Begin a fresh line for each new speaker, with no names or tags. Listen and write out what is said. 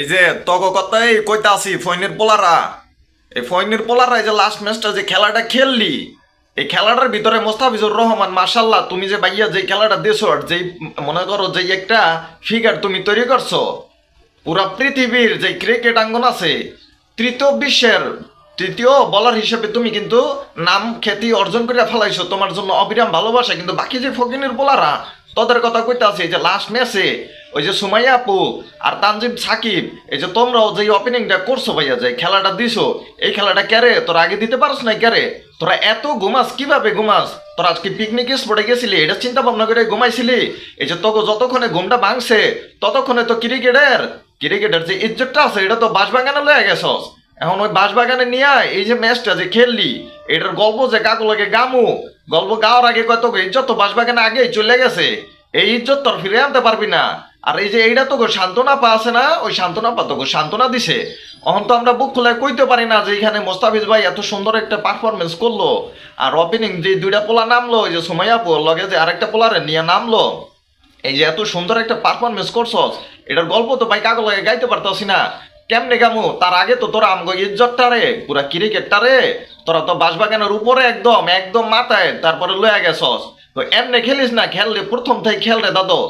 এই যে তগ কথাই কইতা আছি, ফৈনের পোলারা এই ফৈনের পোলারা এই যে লাস্ট ম্যাচটা যে খেলাটা খেললি, এই খেলাটার ভিতরে মোস্তাফিজুর রহমান মাশাল্লাহ তুমি যে বাইয়া যে খেলাটা দেছো যেই মনে করো যে একটা ফিগার তুমি তৈরি করছ, পুরা পৃথিবীর যে ক্রিকেট আঙ্গন আছে, তৃতীয় বিশ্বের তৃতীয় বলার হিসেবে তুমি কিন্তু নাম খ্যাতি অর্জন করে ফেলাইছো, তোমার জন্য অবিরাম ভালোবাসা। কিন্তু বাকি যে ফকিনের বলারা তোদের কথা কইতে আছে যে লাস্ট ম্যাচে ওই যে সুমাইয়া আপু আর তানজিম সাকিব, এই যে তোমরাও যে ওপেনিংটা করছ ভাইয়া, যে খেলাটা দিছো, এই খেলাটা ক্যারে তোরা আগে দিতে পারস না ক্যারে তোরা এত ঘুমাস, কীভাবে ঘুমাস? তোরা আজকে পিকনিক স্পটে গেছিলি, এটা চিন্তা ভাবনা করে ঘুমাইছিলি? এই যে তোকে যতক্ষণে ঘুমটা ভাঙছে, ততক্ষণে তো ক্রিকেটের ক্রিকেটের যে ইজ্জতটা আছে, এটা তো বাঁশবাগানে লয়ে গেছস। এখন ওই বাঁশবাগানে নিয়ে এই যে ম্যাচটা যে খেললি, এটার গল্প যে কাকু লাগে গামু, গল্প গাওয়ার আগে কত ইজ্জত তো বাঁশবাগানে আগেই চলে গেছে। এই ইজ্জত তোর ফিরে আনতে পারবি না। আর এই যে এইটা তোকে সান্ত্বনা পা আছে না, ওই সান্ত্বনা পা তোকে সান্ত্বনা দিছে। অহন তো আমরা বুক খুলে কইতে পারি না যে এখানে মোস্তাফিজ ভাই এত সুন্দর একটা পারফরমেন্স করল। আর ওপেনিং যে দুইটা পোলা নামলো, ওই যে সুমাইয়াপুর, লগে যে আরেকটা পোলারে নিয়ে নামলো। এই যে এত সুন্দর একটা পারফরমেন্স করছস, এটার গল্প তো ভাই কাগজ লাগে গাইতে পারতাছি না। কেমনে গামু? তার আগে তো তোরা আমগো ইজ্জতটা রে পুরা ক্রিকেটটা রে তোরা তো বাঁশবাগানের উপরে একদম একদম মাথায় তারপরে লয়ে গেছস। তো এমনি খেলিস না খেললে প্রথম থেকে খেল রে দাদু।